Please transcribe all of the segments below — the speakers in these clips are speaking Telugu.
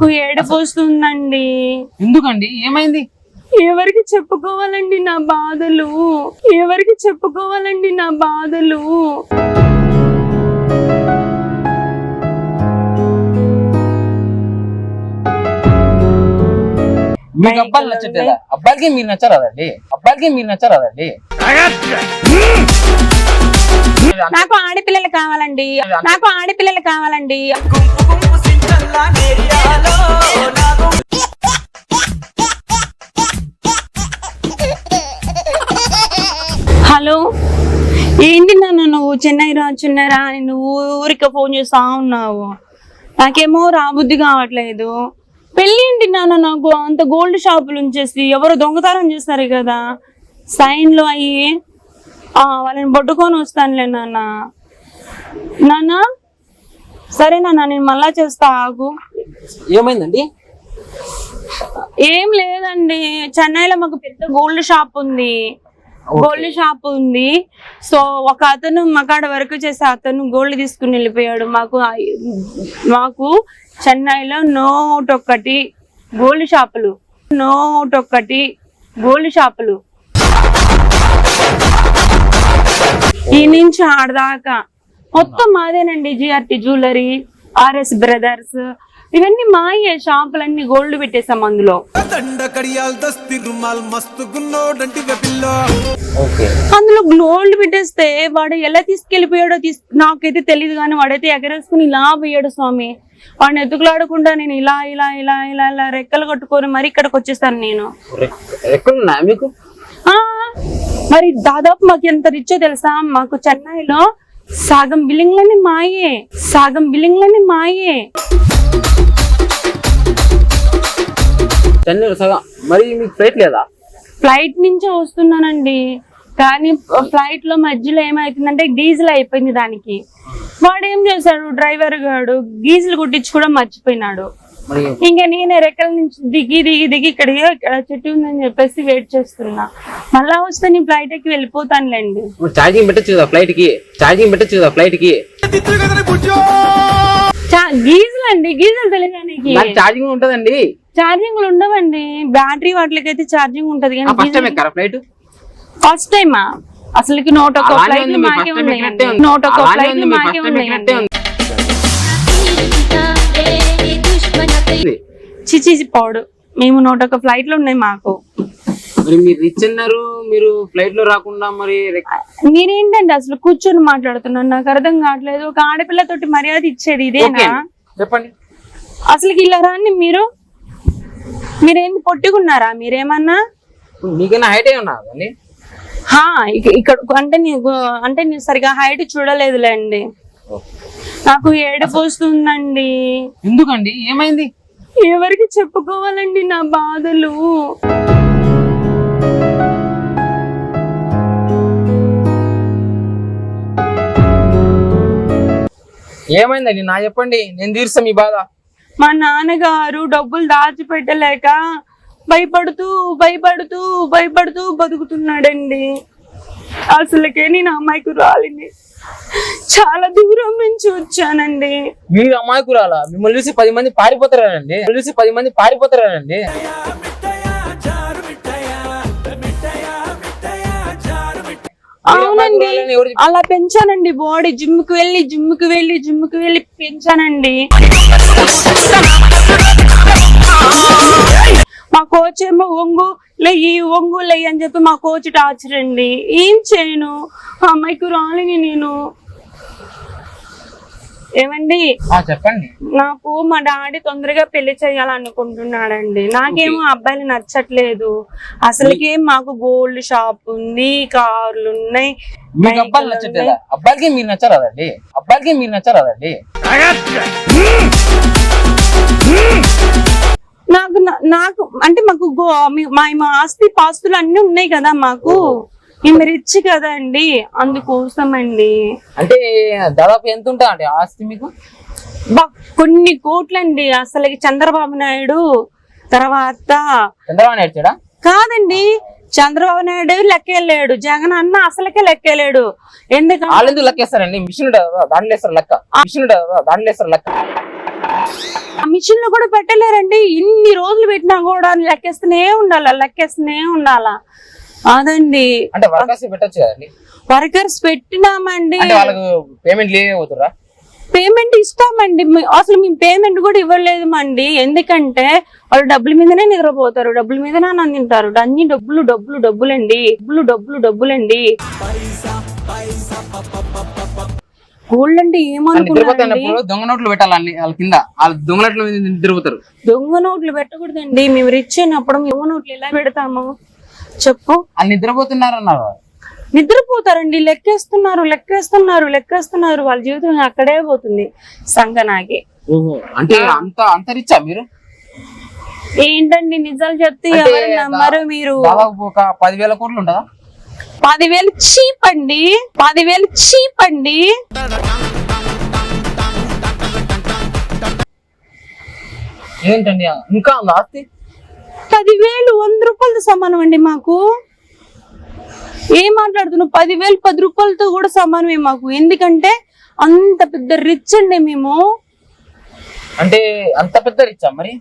నాకు ఏడుపు వస్తుందండి ఎందుకండి? ఏమైంది? ఎవరికి చెప్పుకోవాలండి నా బాధలు? ఎవరికి చెప్పుకోవాలండి నా బాధలు? మీకు అబ్బాయిలు నచ్చట్లేదా? అబ్బాయిలకి మీరు నచ్చరాదండి. అబ్బాయిలకి మీరు నచ్చరాదండి. నాకు ఆడపిల్లలు కావాలండి. నాకు ఆడపిల్లలు కావాలండి. హలో ఏంటి నాన్న నువ్వు చెన్నై రా చెన్నై రా అని నువ్వు ఊరికి ఫోన్ చేస్తా ఉన్నావు? నాకేమో రాబుద్ధి కావట్లేదు. పెళ్ళి ఏంటి నాన్న నాకు? అంత గోల్డ్ షాపులు ఉంచేసి ఎవరు దొంగతనం చేస్తారు కదా. సైన్లు అయ్యి వాళ్ళని పట్టుకొని వస్తానులే నాన్న. నాన్న సరే నాన్న నేను మళ్ళా చేస్తా ఆగు. ఏమైందండి? ఏం లేదండి. చెన్నైలో మాకు పెద్ద గోల్డ్ షాప్ ఉంది. గోల్డ్ షాప్ ఉంది. సో ఒక అతను మకాడ వరకు చేసే అతను గోల్డ్ తీసుకుని వెళ్ళిపోయాడు. మాకు మాకు చెన్నైలో నోట్ ఒక్కటి గోల్డ్ షాపులు. నోట్ ఒక్కటి గోల్డ్ షాపులు. ఈ నుంచి ఆడదాకా మొత్తం మాదేనండి జిఆర్టీ జ్యువెలరీ ఆర్ఎస్ బ్రదర్స్ ఇవన్నీ మాయే షాపులన్నీ గోల్డ్ పెట్టేసాం అందులో. దండ కడియాల్ దస్తి రుమాల్ మస్తు గున్నోడంటి పిల్లో. ఓకే. అందులో గోల్డ్ పెట్టేస్తే వాడు ఎలా తీసుకెళ్ళిపోయాడో తీస్ నాకైతే తెలియదు కానీ వాడైతే ఎగరేసుకుని ఇలా పోయాడు స్వామి. వాడిని ఎత్తుకులాడకుండా నేను ఇలా ఇలా ఇలా ఇలా ఇలా రెక్కలు కట్టుకొని మరి ఇక్కడికి వచ్చేస్తాను నేను మరి దాదాపు మాకు ఎంత రిచ్చో తెలుసా? మాకు చెన్నైలో సగం బిల్డింగ్లన్నీ మాయే సగం బిల్డింగ్లన్నీ మాయే. చెన్నై సగం. మరి మీకు ఫ్లైట్ లేదా? ఫ్లైట్ నుంచే వస్తున్నానండి. కానీ ఫ్లైట్లో మధ్యలో ఏమైతుందంటే డీజిల్ అయిపోయింది దానికి. వాడు ఏం చేశాడు? డ్రైవర్ గాడు గీజులు కుట్టించి కూడా మర్చిపోయినాడు. మరి ఇంకా నేనే రెక్కల నుంచి దిగి దిగి దిగి ఇక్కడ ఇక్కడ చెట్టు ఉందని చెప్పేసి వెయిట్ చేస్తున్నా. మళ్ళా వస్తే నేను ఫ్లైట్ ఎక్కి వెళ్ళిపోతానులేండి. ఛార్జింగ్ పెట్టచ్చు కదా ఫ్లైట్కి? ఛార్జింగ్ పెట్టచ్చు కదా ఫ్లైట్కి? గీజులు అండి గీజులు తెలియదా నీకు ఛార్జింగ్ ఉంటదండి. ఛార్జింగ్లు ఉండవండి. బ్యాటరీ వాటికైతే ఛార్జింగ్ ఉంటది ఫస్ట్ టైం ఎక్కారా ఫ్లైట్ ఫస్ట్ టైమా అసలుకి నూట అలానే ఫ్లైట్ మాకే నూట అలానే ఫ్లైట్ మాకే ఫస్ట్ చిచి పోడు. మేము నూట ఫ్లైట్లు ఉన్నాయి మాకు. మరి మీరు రిచ్ అన్నారు మీరు ఫ్లైట్లో రాకుండా మరి మీరేంటండి అసలు కూర్చొని మాట్లాడుతున్నారు? నాకు అర్థం కావట్లేదు. ఒక ఆడపిల్లతోటి మర్యాద ఇచ్చేది ఇదేనా? చెప్పండి. అసలు ఇలా రాండి మీరు. మీరేంటి పొట్టుకున్నారా మీరేమన్నా? మీకైనా హైట్ ఇక్కడ అంటే నీకు అంటే నేను సరిగా హైట్ చూడలేదులేండి నాకు ఏడుపు వస్తుందండి ఎందుకండి? ఏమైంది? ఎవరికి చెప్పుకోవాలండి నా బాధలు? ఏమైందండి? నా చెప్పండి. నేను తీరుస్తా మీ బాధ. మా నాన్నగారు డబ్బులు దాచిపెట్టలేక భయపడుతూ భయపడుతూ భయపడుతూ బతుకుతున్నాడండి. అసలుకే నేను అమ్మాయికి రాలిని. చాలా దూరం నుంచి వచ్చానండి. మీరు అమాయకురాలా మిమ్మల్ని చూసి పది మంది పారిపోతారానండి. చూసి పది మంది పారిపోతారానండి. అవునండి. అమాయకురాలని? అలా పెంచానండి. బాడీ జిమ్కి వెళ్ళి జిమ్కి వెళ్ళి జిమ్కి వెళ్ళి పెంచానండి. కోచ్ ఏమో ఒంగు లెయ్యి ఒంగు లెయ్యి అని చెప్పి మా కోచ్ టార్చర్ అండి. ఏం చేయను? ఆ అమ్మాయికి రాలిని నేను. ఏమండి? ఆ, చెప్పండి. నాకు మా డాడీ తొందరగా పెళ్ళి చేయాలనుకుంటున్నాడండి. నాకేమో అబ్బాయిలు నచ్చట్లేదు. అసలుకి మాకు గోల్డ్ షాప్ ఉంది కార్లు ఉన్నాయి మీకు అబ్బాయిలు నచ్చట్లేదా? అబ్బాయిలకి మీరు నచ్చరాదండి. అబ్బాయిలకి మీరు నచ్చరాదండి. నాకు నాకు అంటే మాకు గో- మీ- ఆస్తి పాస్తులు అన్ని ఉన్నాయి కదా మాకు. మేము రిచ్ కదా అండి అందుకోసం అండి అంటే దాదాపు ఎంత ఉంటా అండి ఆస్తి మీకు? కొన్ని కోట్లండి. అసలుకి చంద్రబాబు నాయుడు తర్వాత చంద్రబాబు నాయుడు కాదండి చంద్రబాబు నాయుడు లెక్కెళ్ళాడు. జగన్ అన్న అసలుకే లెక్కెళ్ళాడు. ఎందుకంటే లెక్కేస్తారండి? మిషన్ దాంట్లో లెక్క. మిషన్ దాంట్లో లెక్క. మిషన్లో కూడా పెట్టలేరండి. ఇన్ని రోజులు పెట్టినా కూడా లెక్కేస్తూనే ఉండాలా లెక్కేస్తూనే ఉండాలా? అదండి అంటే వర్కర్స్ పెట్టొచ్చు కదండి? వర్కర్స్ పెట్టినామండి. అంటే వాళ్ళకు పేమెంట్ లేకపోతురా పేమెంట్ ఇస్తామండి. అసలు మేము పేమెంట్ కూడా ఇవ్వలేదు అండి ఎందుకంటే వాళ్ళు డబ్బుల మీదనే నిద్రపోతారు. డబ్బుల మీదనే అన్నం తింటారు. అన్ని డబ్బులు డబ్బులు డబ్బులండి. డబ్బులు డబ్బులు డబ్బులండి. గోల్డ్ అంటే ఏమనుకున్నారండి? నిద్రపోతున్నప్పుడు దొంగ నోట్లు పెట్టాలి అన్ని వాళ్ళ కింద. వాళ్ళ దొంగ నోట్ల నిద్రపోతారు దొంగ నోట్లు పెట్టకూడదండి. మేము రిచ్ అయినప్పుడు దొంగ నోట్లు ఎలా పెడతాము? చెప్పు. వాళ్ళు నిద్రపోతున్నారు అన్నారు నిద్రపోతారండి. లెక్కేస్తున్నారు లెక్కేస్తున్నారు లెక్కేస్తున్నారు. వాళ్ళ జీవితం అక్కడే పోతుంది. సంగనాకి అంటే అంత అంత రిచ్చా మీరు? ఏంటండి నిజాలు చెప్తే ఎవరు నమ్మరు మీరు? ఒక పదివేల కోట్లు ఉంటుందా? పదివేలు చీప్ అండి పదివేలు చీప్ అండి ఏంటండి ఇంకా ఆస్తి? పదివేలు వంద రూపాయలతో సమానం అండి మాకు. ఏం మాట్లాడుతున్నావు? పదివేలు పది రూపాయలతో కూడా సమానమే మాకు. ఎందుకంటే అంత పెద్ద రిచ్ అండి మేము. అంటే అంత పెద్ద రిచ్చా మరి?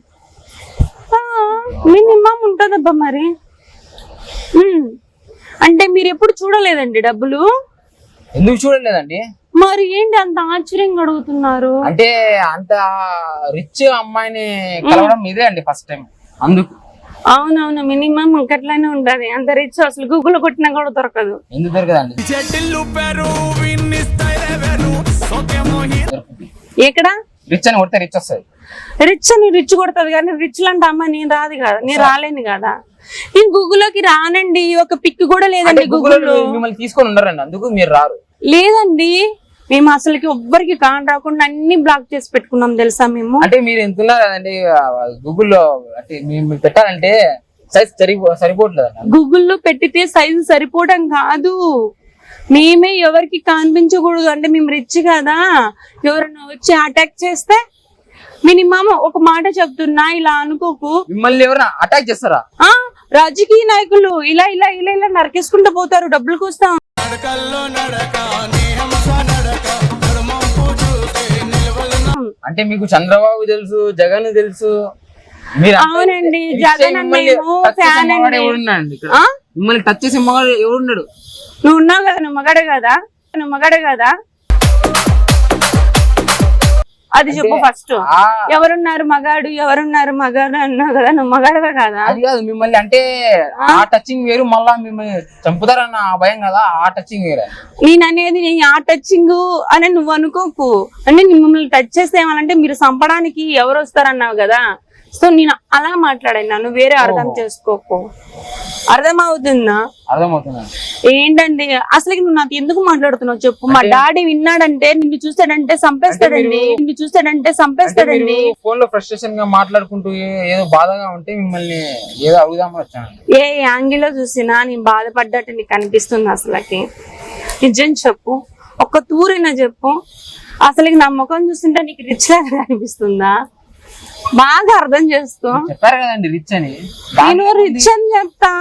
మినిమం ఉంటుందబ్బా మరి. అంటే మీరు ఎప్పుడు చూడలేదండి డబ్బులు? ఎందుకు చూడలేదండి? మరి ఏంటి అంత ఆశ్చర్యంగా అడుగుతున్నారు? అంటే అంత రిచ్ అమ్మాయిని కలవడం ఇదే అండి ఫస్ట్ టైం అందుకు. అవునవును మినిమం ఇంకట్లానే ఉంటది అంత రిచ్ అసలు గూగుల్ కొట్టినా కూడా దొరకదు. ఎందుకు దొరకదండి? ఎక్కడ? రిచ్ అని కొడితే రిచ్ వస్తుంది. రిచ్ అని రిచ్ కొడుతుంది కానీ రిచ్ లాంటి అమ్మ నేను రాదు కదా నేను రాలేను కదా. నేను గూగుల్లోకి రానండి ఒక పిక్ కూడా లేదండి గూగుల్ గూగుల్లో మిమ్మల్ని తీసుకొని ఉండరండి అందుకు మీరు రారు. లేదండి మేము అసలుకి ఎవ్వరికి కాన్ రాకుండా అన్ని బ్లాక్ చేసి పెట్టుకున్నాం తెలుసా మేము? అంటే మీరు ఎంత కదండి గూగుల్లో అంటే మీ- మీరు పెట్టాలంటే సైజ్ సరిపో సరిపోవట్లేదు గూగుల్లో పెట్టితే సైజు సరిపోవడం కాదు. మేమే ఎవరికి కనిపించకూడదు అంటే మేము రిచ్ కదా. ఎవరైనా వచ్చి అటాక్ చేస్తే మినిమం ఒక మాట చెప్తున్నా ఇలా అనుకోకు. మిమ్మల్ని ఎవరైనా అటాక్ చేస్తారా? రాజకీయ నాయకులు ఇలా ఇలా ఇలా ఇలా నరికేసుకుంటూ పోతారు. డబ్బుల కోసం అంటే మీకు చంద్రబాబు తెలుసు జగన్ తెలుసు. అవునండి, జగన్ మిమ్మల్ని టచ్ చేసే మగాడు ఎవడున్నాడు? నువ్వు ఉన్నావు కదా నువ్వు మగాడే కదా? నువ్వు మగాడే కదా? అది చెప్పు ఫస్ట్ ఎవరున్నారు మగాడు? ఎవరున్నారు మగాడు అన్నావు కదా నువ్వు మగాడవే కదా? అది కాదు మిమ్మల్ని అంటే ఆ? టచింగ్ వేరు మళ్ళా మిమ్మల్ని చంపుతారన్న ఆ భయం కదా ఆ టచింగ్ వేరే. నేను అనేది నేను ఆ టచింగ్ అని నువ్వు అనుకోకు. అంటే మిమ్మల్ని టచ్ చేస్తే ఏమనంటే మీరు చంపడానికి ఎవరు వస్తారన్నావు కదా? సో నేను అలా మాట్లాడాను వేరే అర్థం చేసుకోకు. అర్థం అవుతుందా ఏంటండి? అసలు నువ్వు నాకు ఎందుకు మాట్లాడుతున్నావు చెప్పు. మా డాడీ విన్నాడంటే నిన్ను చూస్తాడంటే చంపేస్తాడండి నిన్ను చూస్తాడంటే చంపేస్తాడండి ఫోన్లో ఫ్రస్ట్రేషన్గా మాట్లాడుకుంటూ ఏదో బాధగా ఉంటే మిమ్మల్ని ఏదో అడుగుదామని ఏ యాంగిల్లో చూసినా నేను బాధపడ్డట్టు నీకు అనిపిస్తుంది అసలుకి. నిజం చెప్పు. ఒక్క తూరైనా చెప్పు. అసలు నా ముఖం చూస్తుంటే నీకు రిచ్ లాగా అనిపిస్తుందా? బాగా అర్థం చేసుకో. చెప్పారు కదండి రిచ్ అని. నేను రిచ్ అని చెప్తా.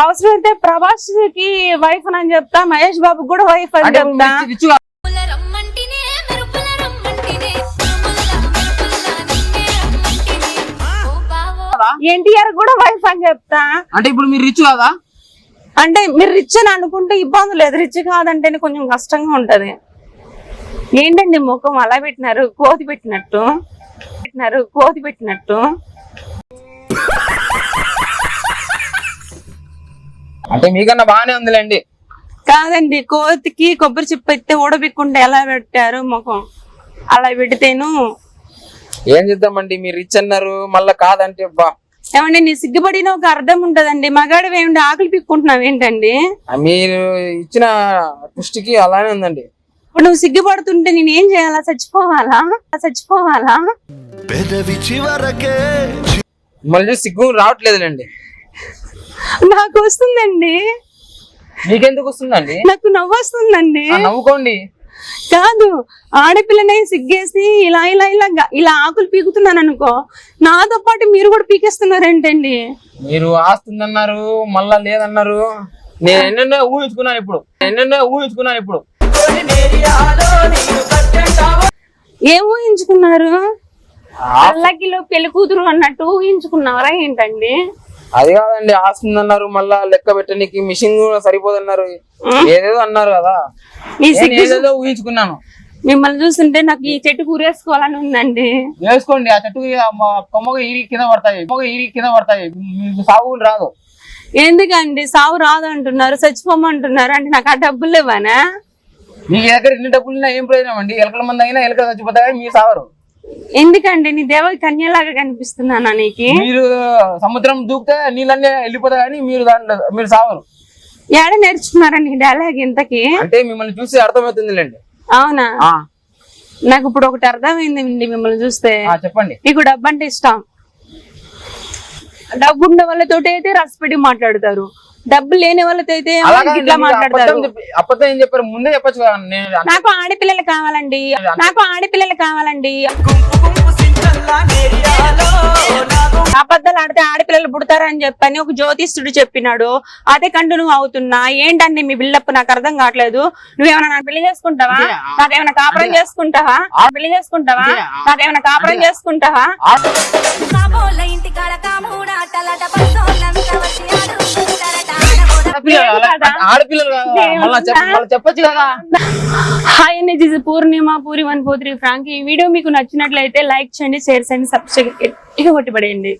అవసరమైతే ప్రభాస్కి వైఫ్ అని చెప్తా. మహేష్ బాబు కూడా వైఫ్ అని చెప్తా. ఎన్టీఆర్ కూడా వైఫ్ అని చెప్తా. అంటే ఇప్పుడు మీరు రిచ్ కాదా? అంటే మీరు రిచ్ అని అనుకుంటే ఇబ్బంది లేదు. రిచ్ కాదంటేనే కొంచెం కష్టంగా ఉంటది. ఏంటండి ముఖం అలా పెట్టినారు? కోతి పెట్టినట్టు. పెట్టినారు కోతి పెట్టినట్టు. అంటే మీకన్నా బాగానే ఉందిలేండి. కాదండి కోతికి కొబ్బరి చిప్ప ఎత్తే ఊడబిక్కుంటే ఎలా పెట్టారు ముఖం? అలా పెడితేను. ఏం చేద్దామండి మీరు రిచ్ అన్నారు మళ్ళా కాదంటే బా ఏమండి నీ సిగ్గుపడిన ఒక అర్థం ఉంటదండి. మగాడు ఏమిటి ఆకలి పిక్కుంటున్నావు ఏంటండి మీరు ఇచ్చిన పుష్టికి అలానే ఉందండి. ఇప్పుడు నువ్వు సిగ్గుపడుతుంటే నేను ఏం చేయాలా? చచ్చిపోవాలా? చచ్చిపోవాలా? పెదవి చివరకే మళ్ళీ సిగ్గు రావట్లేదులేండి. నాకు వస్తుందండి. మీకెందుకు వస్తుందండి? నాకు నవ్వు వస్తుందండి. ఆ, నవ్వుకోండి. కాదు ఆడపిల్లనే సిగ్గేసి ఇలా ఇలా ఇలా గ- ఇలా ఆకులు పీకుతున్నాను అనుకో నాతో పాటు మీరు కూడా పీకేస్తున్నారేంటండి? మీరు ఆస్తుందన్నారు మళ్ళా లేదన్నారు. నేను ఎన్నెన్నో ఊహించుకున్నాను ఇప్పుడు. ఎన్నెన్నో ఊహించుకున్నాను ఇప్పుడు. ఏం ఊహించుకున్నారు? అల్లకిలో పెళ్ళి కూతురు అన్నట్టు ఊహించుకున్నావరా ఏంటండి? అది కాదండి ఆస్తుందన్నారు మళ్ళా లెక్క పెట్టడానికి మిషన్ కూడా సరిపోదన్నారు. ఏదేదో అన్నారు కదా. ఏదేదో ఊహించుకున్నాను. మిమ్మల్ని చూస్తుంటే నాకు ఈ చెట్టు కూరేసుకోవాలని ఉందండి. వేసుకోండి ఆ చెట్టు కొమ్మగా ఈరి కింద పడతాయి కొమ్మగా ఈరి కింద పడతాయి. సాగు రాదు. ఎందుకండి? సావు రాదు అంటున్నారు చచ్చిపోమంటున్నారు అంటే నాకు ఆ డబ్బులు ఇవ్వనా మీకు దగ్గర ఎన్ని డబ్బులు ఏం ప్రయోజనం అండి? ఎలకల మంది అయినా ఎలకలు చచ్చిపోతాయి? మీరు సావరు. ఎందుకండి? నీ దేవ కన్యలాగా కనిపిస్తున్నానా నీకు? మీరు సముద్రం దూకితే నీళ్ళన్నీ వెళ్ళిపోతాయి కానీ మీరు దాంట్లో మీరు సావరు. ఏడ నేర్చుకున్నారా నీ డైలాగ్ ఇంతకి? అంటే మిమ్మల్ని చూసి అర్థమవుతుందిలేండి. అవునా? నాకు ఇప్పుడు ఒకటి అర్థమైంది మిమ్మల్ని చూస్తే. చెప్పండి. మీకు డబ్బు అంటే ఇష్టం. డబ్బు ఉన్న వాళ్ళతోటి అయితే రసపెట్టి మాట్లాడతారు. డబ్బు లేని వాళ్ళతో అయితే ఇట్లా మాట్లాడతారు. ఏం చెప్పారు? ముందే చెప్పొచ్చు నాకు ఆడపిల్లలు కావాలండి. నాకు ఆడపిల్లలు కావాలండి. అబద్ధాలు ఆడితే ఆడపిల్లలు పుడతారని చెప్పని ఒక జ్యోతిష్యుడు చెప్పినాడు. అదే కంటిన్యూ అవుతున్నా. ఏంటండి మీ బిల్డప్ నాకు అర్థం కావట్లేదు. నువ్వేమైనా నాకు పెళ్ళి చేసుకుంటావా? నాకేమైనా కాపురం చేసుకుంటావా? పెళ్ళి చేసుకుంటావా? నాకేమైనా కాపురం చేసుకుంటావా? ఇంటి చెప్పొచ్చు కదా? హాయ్ అండి this is Purnima Puri one four three prank. ఈ వీడియో మీకు నచ్చినట్లయితే లైక్ చేయండి షేర్ చేయండి సబ్స్క్రైబ్ ఇక కొట్టిపడేయండి.